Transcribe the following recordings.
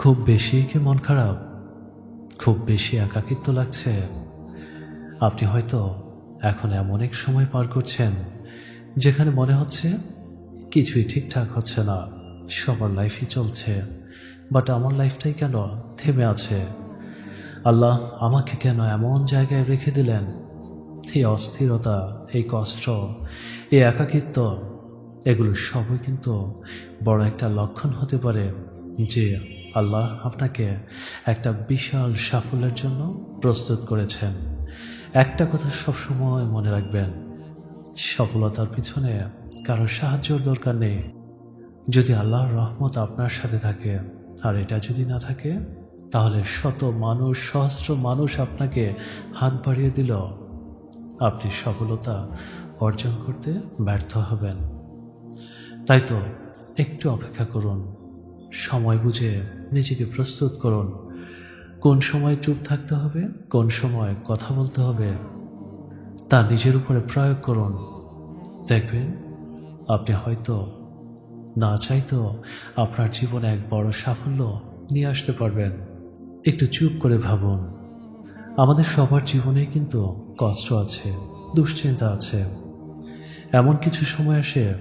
খুব বেশি কি মন খারাপ? খুব বেশি একাকিত্ব লাগছে? আপনি হয়তো এখন এমন এক সময় পার করছেন, যেখানে মনে হচ্ছে কিছুই ঠিকঠাক হচ্ছে না, সবার লাইফই চলছে বাট আমার লাইফটাই কেন থেমে আছে? আল্লাহ আমাকে কেন এমন জায়গায় রেখে দিলেন? এই অস্থিরতা, এই কষ্ট, এই একাকিত্ব, এগুলো সবই কিন্তু বড় একটা লক্ষণ হতে পারে যে আল্লাহ আপনাকে একটা বিশাল সাফল্যের জন্য প্রস্তুত করেছেন। একটা কথা সবসময় মনে রাখবেন, সফলতার পিছনে কারও সাহায্যর দরকার নেই। যদি আল্লাহর রহমত আপনার সাথে থাকে, আর এটা যদি না থাকে, তাহলে শত মানুষ, সহস্র মানুষ আপনাকে হাত বাড়িয়ে দিল। আপনি সফলতা অর্জন করতে ব্যর্থ হবেন। তাই তো একটু অপেক্ষা করুন। সময় বুঝে নিজেকে প্রস্তুত করুন। কোন সময় চুপ থাকতে হবে, কোন সময় কথা বলতে হবে, তা নিজের উপরে প্রয়োগ করুন। দেখবেন, আপনি হয়তো না চাইতো আপনার জীবনে এক বড় সাফল্য নিয়ে আসতে পারবেন। একটু চুপ করে ভাবুন। আমাদের সবার জীবনে কিন্তু কষ্ট আছে, দুশ্চিন্তা আছে। এমন কিছু সময় আসে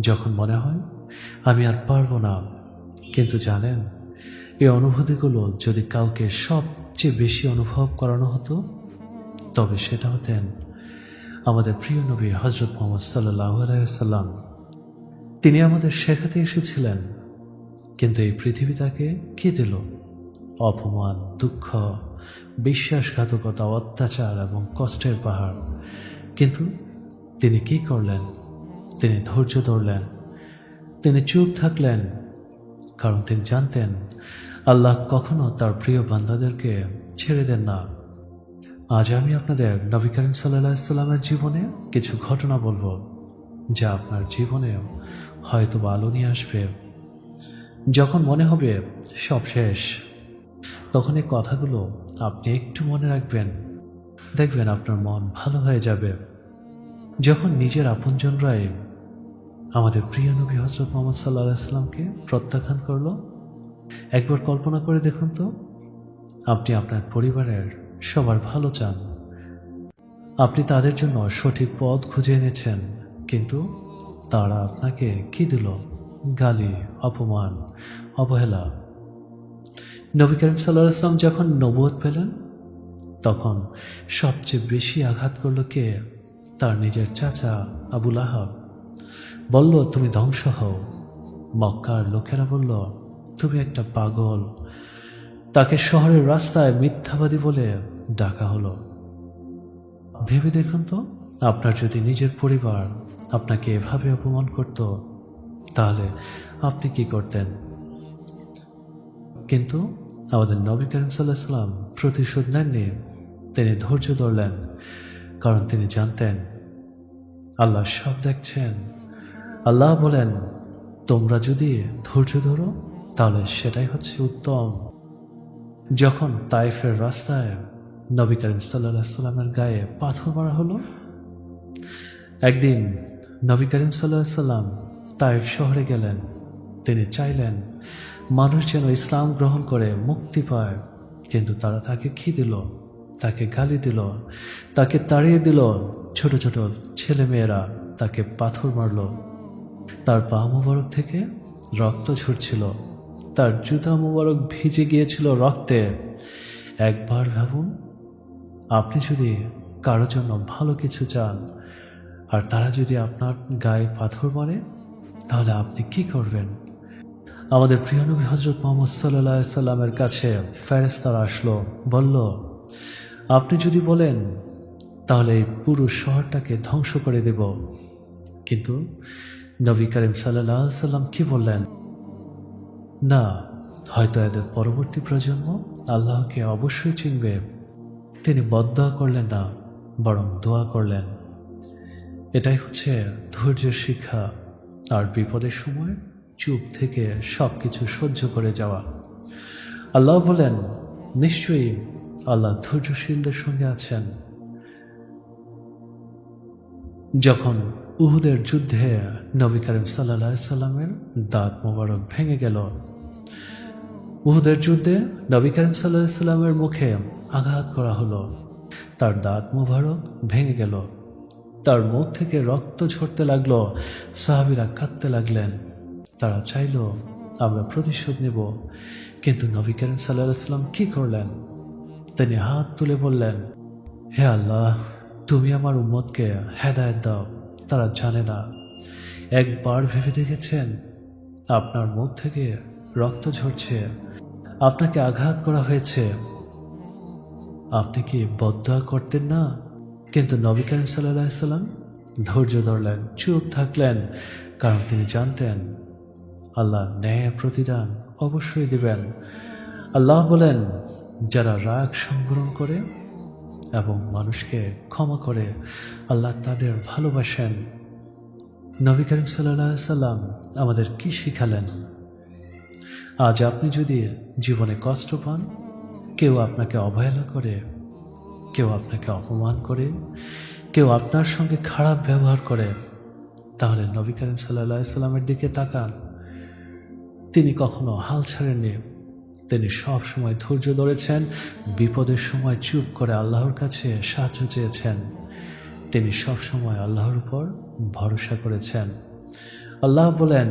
যখন মনে হয়, আমি আর পারব না। কিন্তু জানেন এই অনুভূতিগুলো যদি কাউকে সবচেয়ে বেশি অনুভব করানো হতো, তবে সেটা হতেন আমাদের প্রিয় নবী হজরত মোহাম্মদ সাল্লাহ আলাইসাল্লাম তিনি আমাদের শেখাতে এসেছিলেন, কিন্তু এই পৃথিবী তাকে কে দিল? অপমান, দুঃখ, বিশ্বাসঘাতকতা, অত্যাচার এবং কষ্টের পাহাড়। কিন্তু তিনি কি করলেন? তিনি ধৈর্য ধরলেন। তিনি চুপ থাকলেন। কারণ তিনি জানতেন, আল্লাহ কখনো তার প্রিয় বান্দাদেরকে ছেড়ে দেন না। আজ আমি আপনাদের নবী করিম সাল্লাহ জীবনে কিছু ঘটনা বলব, যা আপনার জীবনেও হয়তো আলো নিয়ে আসবে। যখন মনে হবে সব শেষ, তখন এই কথাগুলো আপনি একটু মনে রাখবেন। দেখবেন আপনার মন ভালো হয়ে যাবে। যখন নিজের আপনজনরাই আমাদের প্রিয় নবী হজরত মোহাম্মদ সাল্লাহ সাল্লামকে প্রত্যাখ্যান করল। একবার কল্পনা করে দেখুন তো, আপনি আপনার পরিবারের সবার ভালো চান। আপনি তাদের জন্য সঠিক পথ খুঁজে এনেছেন, কিন্তু তারা আপনাকে কি দিল? গালি, অপমান, অবহেলা। নবী করিম সাল্লাহ আসলাম যখন নবুয়ত পেলেন, তখন সবচেয়ে বেশি আঘাত করল কে? তার নিজের চাচা আবুল আহাব। বলল, তুমি ধ্বংস হও। মক্কার লোকেরা বলল, তুমি একটা পাগল। তাকে শহরের রাস্তায় মিথ্যাবাদী বলে ডাকা হলো। ভেবে দেখুন তো, আপনার যদি নিজের পরিবার আপনাকে এভাবে অপমান করত, তাহলে আপনি কি করতেন? কিন্তু আমাদের নবী করিম সাল্লাম প্রতিশোধ নেননি। তিনি ধৈর্য ধরলেন, কারণ তিনি জানতেন, আল্লাহ সব দেখছেন। আল্লাহ বলেন, তোমরা যদি ধৈর্য ধরো, তাহলে সেটাই হচ্ছে উত্তম। যখন তাইফের রাস্তায় নবী করিম সাল্লাহ সাল্লামের গায়ে পাথর মারা হলো, একদিন নবী করিম সাল্লাম তাইফ শহরে গেলেন। তিনি চাইলেন, মানুষ যেন ইসলাম গ্রহণ করে মুক্তি পায়, কিন্তু তারা তাকে কি দিল? তাকে গালি দিল, তাকে তাড়িয়ে দিল। ছোট ছোট ছেলে মেয়েরা তাকে পাথর মারল। তার পা মোবারক থেকে রক্ত ঝরছিল। তার জুতা মোবারক ভিজে গিয়েছিল রক্তে। একবার ভাবুন, আপনি যদি কারোর জন্য ভালো কিছু চান, আর তারা যদি আপনার গায়ে পাথর মারে, তাহলে আপনি কি করবেন? আমাদের প্রিয় নবী হজরত মোহাম্মদ সাল্লাহ সাল্লামের কাছে ফেরেস্তারা আসলো, বলল, আপনি যদি বলেন, তাহলে এই পুরো শহরটাকে ধ্বংস করে দেব। কিন্তু নবী করিম সাল্লাম কি বললেন? না, হয়তো এদের পরবর্তী প্রজন্ম আল্লাহকে অবশ্যই চিনবে। তিনি বদয়া করলেন না, বরং দোয়া করলেন। এটাই হচ্ছে ধৈর্যের শিক্ষা, আর বিপদের সময় চুপ থেকে সব কিছু সহ্য করে যাওয়া। আল্লাহ বলেন, নিশ্চয়ই আল্লাহ ধৈর্যশীলদের সঙ্গে আছেন। যখন উহুদের যুদ্ধে নবী করিম সাল্লা সাল্লামের দাঁত মোবারক ভেঙে গেল। উহুদের যুদ্ধে নবী করিম সাল্লামের মুখে আঘাত করা হলো। তার দাঁত মোবারক ভেঙে গেল। তার মুখ থেকে রক্ত ঝরতে লাগল। সাহাবিরা কাঁদতে লাগলেন। তারা চাইল, আমরা প্রতিশোধ নেব। কিন্তু নবী করিম সাল্লাহ সাল্লাম কি করলেন? তিনি হাত তুলে বললেন, হে আল্লাহ, তুমি আমার উম্মতকে হেদায়ত দাও। তারা জানে না। একবার ভেবে দেখেছেন? আপনার মুখ থেকে রক্ত ঝরছে। আপনাকে আঘাত করা হয়েছে। আপনি কি বদয়া করতেন না? কিন্তু নবী করিম সাল্লাম ধৈর্য ধরলেন, চুপ থাকলেন, কারণ তিনি জানতেন, আল্লাহ ন্যায় প্রতিদান অবশ্যই দিবেন। আল্লাহ বলেন, যারা রাগ সংবরণ করে এবং মানুষকে ক্ষমা করে আল্লাহ তাদের ভালোবাসেন। নবী করিম সাল্লাহ সাল্লাম আমাদের কি শিখালেন? আজ আপনি যদি জীবনে কষ্ট পান, কেউ আপনাকে অবহেলা করে, কেউ আপনাকে অপমান করে, কেউ আপনার সঙ্গে খারাপ ব্যবহার করে, তাহলে নবী করিম সাল্লাহ সাল্লামের দিকে তাকান। তিনি কখনো হাল ছাড়েননি। তিনি সব সময় ধৈর্য ধরেছেন, বিপদের সময় চুপ করে আল্লাহর কাছে সাহায্য চেয়েছেন। তিনি সব সময় আল্লাহর উপর ভরসা করেছেন। আল্লাহ বলেন,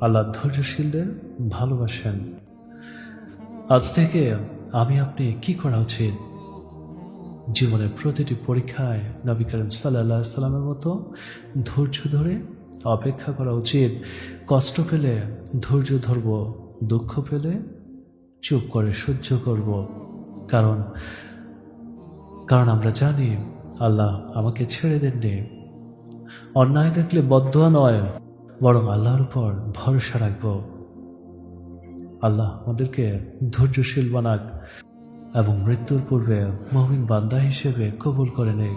আল্লাহ ধৈর্যশীলদের ভালোবাসেন। আজ থেকে আমি আপনি কি করা উচিত? জীবনের প্রতিটি পরীক্ষায় নবী করিম সাল্লাহ সাল্লামের মতো ধৈর্য ধরে অপেক্ষা করা উচিত। কষ্ট পেলে ধৈর্য ধরব। দুঃখ পেলে চুপ করে সহ্য করব। কারণ কারণ আমরা জানি আল্লাহ আমাকে ছেড়ে দেননি। অন্যায় দেখলে বদয়া নয়, বরং আল্লাহর উপর ভরসা রাখব। আল্লাহ আমাদেরকে ধৈর্যশীল বানাক এবং মৃত্যুর পূর্বে মহিন বান্দা হিসেবে কবুল করে নেই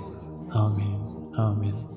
আমিন আমিন।